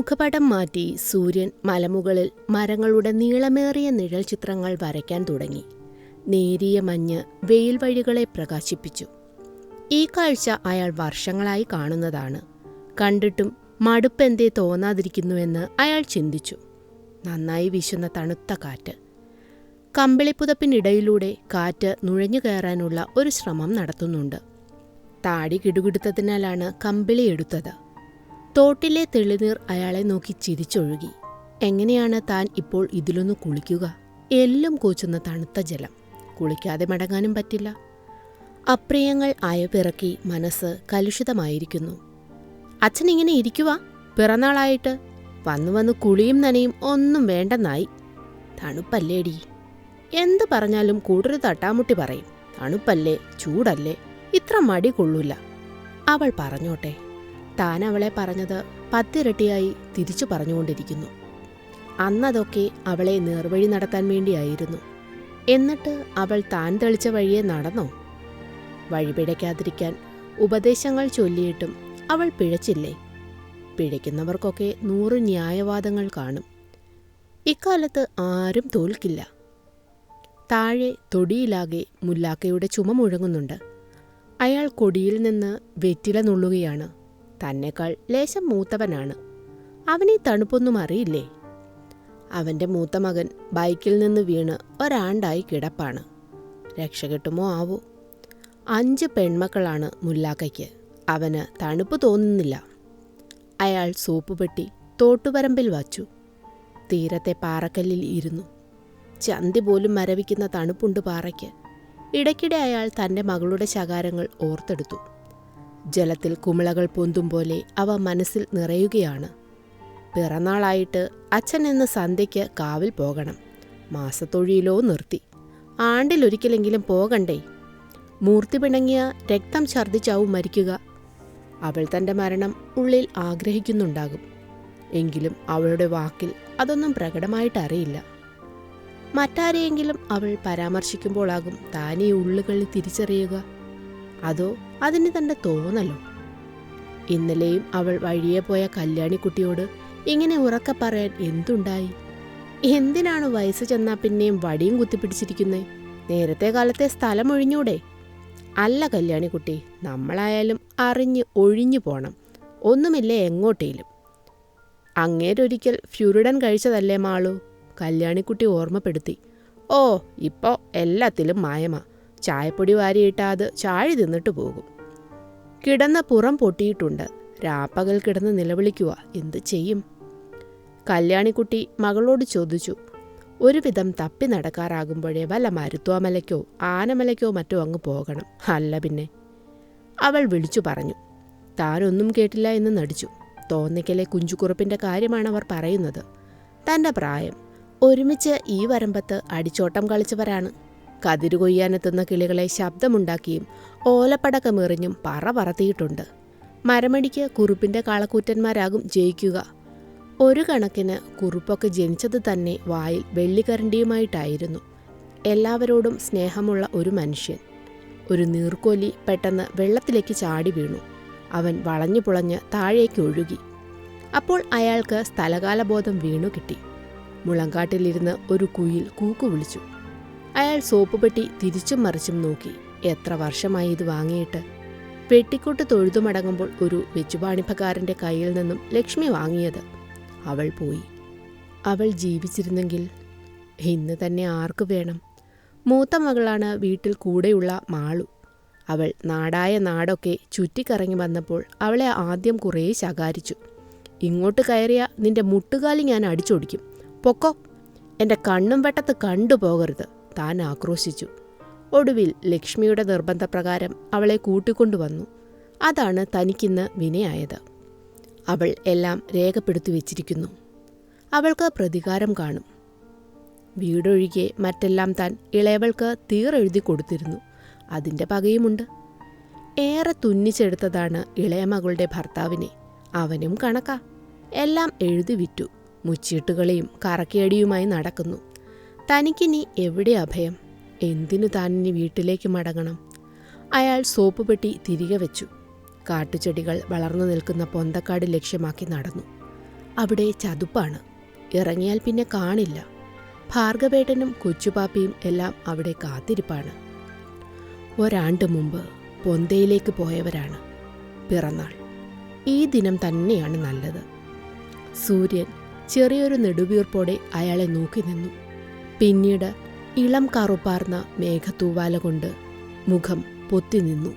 മുഖപടം മാറ്റി സൂര്യൻ മലമുകളിൽ മരങ്ങളുടെ നീളമേറിയ നിഴൽ ചിത്രങ്ങൾ വരയ്ക്കാൻ തുടങ്ങി. നേരിയ മഞ്ഞ് വെയിൽ വഴികളെ പ്രകാശിപ്പിച്ചു. ഈ കാഴ്ച അയാൾ വർഷങ്ങളായി കാണുന്നതാണ്. കണ്ടിട്ടും മടുപ്പെന്തേ തോന്നാതിരിക്കുന്നുവെന്ന് അയാൾ ചിന്തിച്ചു. നന്നായി വീശുന്ന തണുത്ത കാറ്റ്. കമ്പിളിപ്പുതപ്പിനിടയിലൂടെ കാറ്റ് നുഴഞ്ഞു കയറാനുള്ള ഒരു ശ്രമം നടത്തുന്നുണ്ട്. താടി കിടുകിടുത്തതിനാലാണ് കമ്പിളി എടുത്തത്. തോട്ടിലെ തെളിനീർ അയാളെ നോക്കി ചിരിച്ചൊഴുകി. എങ്ങനെയാണ് താൻ ഇപ്പോൾ ഇതിലൊന്ന് കുളിക്കുക? എല്ലാം കൂച്ചുന്ന തണുത്ത ജലം. കുളിക്കാതെ മടങ്ങാനും പറ്റില്ല. അപ്രിയങ്ങൾ അയവിറക്കി മനസ്സ് കലുഷിതമായിരിക്കുന്നു. അച്ഛൻ ഇങ്ങനെ ഇരിക്കുക പിറന്നാളായിട്ട്. വന്നു വന്ന് കുളിയും നനയും ഒന്നും വേണ്ടെന്നായി. തണുപ്പല്ലേടി. എന്ത് പറഞ്ഞാലും കൂടൊരു തട്ടാമുട്ടി പറയും. തണുപ്പല്ലേ ചൂടല്ലേ ഇത്ര മടി കൊള്ളൂല. അവൾ പറഞ്ഞോട്ടെ. താൻ അവളെ പറഞ്ഞത് പത്തിരട്ടിയായി തിരിച്ചു പറഞ്ഞുകൊണ്ടിരിക്കുന്നു. അന്നതൊക്കെ അവളെ നേർവഴി നടത്താൻ വേണ്ടിയായിരുന്നു. എന്നിട്ട് അവൾ താൻ തെളിച്ച വഴിയെ നടന്നോ? വഴിപിഴയ്ക്കാതിരിക്കാൻ ഉപദേശങ്ങൾ ചൊല്ലിയിട്ടും അവൾ പിഴച്ചില്ലേ? പിഴയ്ക്കുന്നവർക്കൊക്കെ നൂറ് ന്യായവാദങ്ങൾ കാണും. ഇക്കാലത്ത് ആരും തോൽക്കില്ല. താഴെ തൊടിയിലാകെ മുല്ലാക്കയുടെ ചുമ മുഴങ്ങുന്നുണ്ട്. അയാൾ കൊടിയിൽ നിന്ന് വെറ്റില നുള്ളുകയാണ്. തന്നെക്കാൾ ലേശം മൂത്തവനാണ്. അവനീ തണുപ്പൊന്നും അറിയില്ലേ? അവന്റെ മൂത്ത മകൻ ബൈക്കിൽ നിന്ന് വീണ് ഒരാണ്ടായി കിടപ്പാണ്. രക്ഷ കിട്ടുമോ ആവോ? അഞ്ച് പെൺമക്കളാണ് മുല്ലാക്കയ്ക്ക്. അവന് തണുപ്പ് തോന്നുന്നില്ല. അയാൾ സോപ്പ് പെട്ടി തോട്ടുപരമ്പിൽ വച്ചു. തീരത്തെ പാറക്കല്ലിൽ ഇരുന്നു. ചന്തി പോലും മരവിക്കുന്ന തണുപ്പുണ്ട് പാറയ്ക്ക്. ഇടയ്ക്കിടെ അയാൾ തന്റെ മകളുടെ ശകാരങ്ങൾ ഓർത്തെടുത്തു. ജലത്തിൽ കുമിളകൾ പൊന്തും പോലെ അവ മനസ്സിൽ നിറയുകയാണ്. പിറന്നാളായിട്ട് അച്ഛൻ എന്ന സന്ധ്യയ്ക്ക് കാവിൽ പോകണം. മാസത്തൊഴിയിലോ നിർത്തി. ആണ്ടിലൊരിക്കലെങ്കിലും പോകണ്ടേ? മൂർത്തി പിണങ്ങിയ രക്തം ഛർദ്ദിച്ചാവും മരിക്കുക. അവൾ തന്റെ മരണം ഉള്ളിൽ ആഗ്രഹിക്കുന്നുണ്ടാകും. എങ്കിലും അവളുടെ വാക്കിൽ അതൊന്നും പ്രകടമായിട്ടറിയില്ല. മറ്റാരെയെങ്കിലും അവൾ പരാമർശിക്കുമ്പോളാകും താനീ ഉള്ളുകളിൽ തിരിച്ചറിയുക. അതോ അതിന് തന്റെ തോന്നലോ? ഇന്നലെയും അവൾ വഴിയെ പോയ കല്യാണിക്കുട്ടിയോട് ഇങ്ങനെ ഉറക്ക പറയാൻ എന്തുണ്ടായി? എന്തിനാണ് വയസ്സ് ചെന്നാ പിന്നെയും വടിയും കുത്തിപ്പിടിച്ചിരിക്കുന്നത് നേരത്തെ കാലത്തെ സ്ഥലം ഒഴിഞ്ഞൂടെ? അല്ല കല്യാണിക്കുട്ടി നമ്മളായാലും അറിഞ്ഞ് ഒഴിഞ്ഞു പോണം. ഒന്നുമില്ലേ എങ്ങോട്ടേലും? അങ്ങേരൊരിക്കൽ ഫ്യൂരിഡൻ കഴിച്ചതല്ലേ മാളു? കല്യാണിക്കുട്ടി ഓർമ്മപ്പെടുത്തി. ഓ ഇപ്പോൾ എല്ലാത്തിലും മായമാ. ചായപ്പൊടി വാരിയിട്ടാ അത് ചാഴി തിന്നിട്ട് പോകും. കിടന്ന പുറം പൊട്ടിയിട്ടുണ്ട്. രാപ്പകൽ കിടന്ന് നിലവിളിക്കുക എന്ത് ചെയ്യും? കല്യാണിക്കുട്ടി മകളോട് ചോദിച്ചു ഒരുവിധം തപ്പി നടക്കാറാകുമ്പോഴേ വല്ല മരുത്വാമലയ്ക്കോ ആനമലയ്ക്കോ മറ്റോ അങ്ങ് പോകണം. അല്ല പിന്നെ. അവൾ വിളിച്ചു പറഞ്ഞു. താനൊന്നും കേട്ടില്ല എന്ന് നടിച്ചു. തോന്നിക്കലെ കുഞ്ചുകുറുപ്പിന്റെ കാര്യമാണ് അവർ പറയുന്നത്. തന്റെ പ്രായം. ഒരുമിച്ച് ഈ വരമ്പത്ത് അടിച്ചോട്ടം കളിച്ചവരാണ്. കതിരു കൊയ്യാനെത്തുന്ന കിളികളെ ശബ്ദമുണ്ടാക്കിയും ഓലപ്പടക്കമെറിഞ്ഞും പറ പറത്തിയിട്ടുണ്ട്. മരമടിക്ക് കുറുപ്പിന്റെ കാളക്കൂറ്റന്മാരാകും ജയിക്കുക. ഒരു കണക്കിന് കുറുപ്പൊക്കെ ജനിച്ചത് തന്നെ വായിൽ വെള്ളിക്കരണ്ടിയുമായിട്ടായിരുന്നു. എല്ലാവരോടും സ്നേഹമുള്ള ഒരു മനുഷ്യൻ. ഒരു നീർക്കോലി പെട്ടെന്ന് വെള്ളത്തിലേക്ക് ചാടി വീണു. അവൻ വളഞ്ഞു പുളഞ്ഞ് താഴേക്ക് ഒഴുകി. അപ്പോൾ അയാൾക്ക് സ്ഥലകാലബോധം വീണു കിട്ടി മുളങ്കാട്ടിലിരുന്ന് ഒരു കുയിൽ കൂക്കു വിളിച്ചു. അയാൾ സോപ്പ് പെട്ടി തിരിച്ചും മറിച്ചും നോക്കി. എത്ര വർഷമായി ഇത് വാങ്ങിയിട്ട്? പെട്ടിക്കൊട്ട് തൊഴുതുമടങ്ങുമ്പോൾ ഒരു വെച്ചുപാണിപ്പക്കാരന്റെ കയ്യിൽ നിന്നും ലക്ഷ്മി വാങ്ങിയത്. അവൾ പോയി. അവൾ ജീവിച്ചിരുന്നെങ്കിൽ ഇന്ന് തന്നെ ആർക്കു വേണം? മൂത്ത മകളാണ് വീട്ടിൽ കൂടെയുള്ള മാളു. അവൾ നാടായ നാടൊക്കെ ചുറ്റിക്കറങ്ങി വന്നപ്പോൾ അവളെ ആദ്യം കുറേ ശകാരിച്ചു. ഇങ്ങോട്ട് കയറിയ നിന്റെ മുട്ടുകാലി ഞാൻ അടിച്ചൊടിക്കും. പൊക്കോ. എന്റെ കണ്ണും വെട്ടത്ത് കണ്ടുപോകരുത് താൻ ആക്രോശിച്ചു. ഒടുവിൽ ലക്ഷ്മിയുടെ നിർബന്ധപ്രകാരം അവളെ കൂട്ടിക്കൊണ്ടുവന്നു. അതാണ് തനിക്കിന്ന് വിനയായത്. അവൾ എല്ലാം രേഖപ്പെടുത്തി വെച്ചിരിക്കുന്നു. അവൾക്ക് പ്രതികാരം കാണും. വീടൊഴികെ മറ്റെല്ലാം താൻ ഇളയവൾക്ക് തീറെഴുതി കൊടുത്തിരുന്നു. അതിന്റെ പകയുമുണ്ട്. ഏറെ തുന്നിച്ചെടുത്തതാണ് ഇളയമകളുടെ ഭർത്താവിനെ. അവനും കണക്കാ. എല്ലാം എഴുതി വിറ്റു. മുച്ചീട്ടുകളെയും കറക്കിയടിയുമായി നടക്കുന്നു. തനിക്കിനി എവിടെ അഭയം? എന്തിനു താനിനി വീട്ടിലേക്ക് മടങ്ങണം? അയാൾ സോപ്പ് പെട്ടി തിരികെ വെച്ചു. കാട്ടുചെടികൾ വളർന്നു നിൽക്കുന്ന പൊന്തക്കാട് ലക്ഷ്യമാക്കി നടന്നു. അവിടെ ചതുപ്പാണ്. ഇറങ്ങിയാൽ പിന്നെ കാണില്ല. ഭാർഗവേട്ടനും കൊച്ചുപാപ്പിയും എല്ലാം അവിടെ കാത്തിരിപ്പാണ്. ഒരാണ്ട് മുമ്പ് പൊന്തയിലേക്ക് പോയവരാണ്. പിറന്നാൾ. ഈ ദിനം തന്നെയാണ് നല്ലത്. സൂര്യൻ ചെറിയൊരു നെടുവീർപ്പോടെ അയാളെ നോക്കി നിന്നു. പിന്നീട് ഇളം കറുപ്പാർന്ന മേഘത്തൂവാല കൊണ്ട് മുഖം പൊത്തി നിന്നു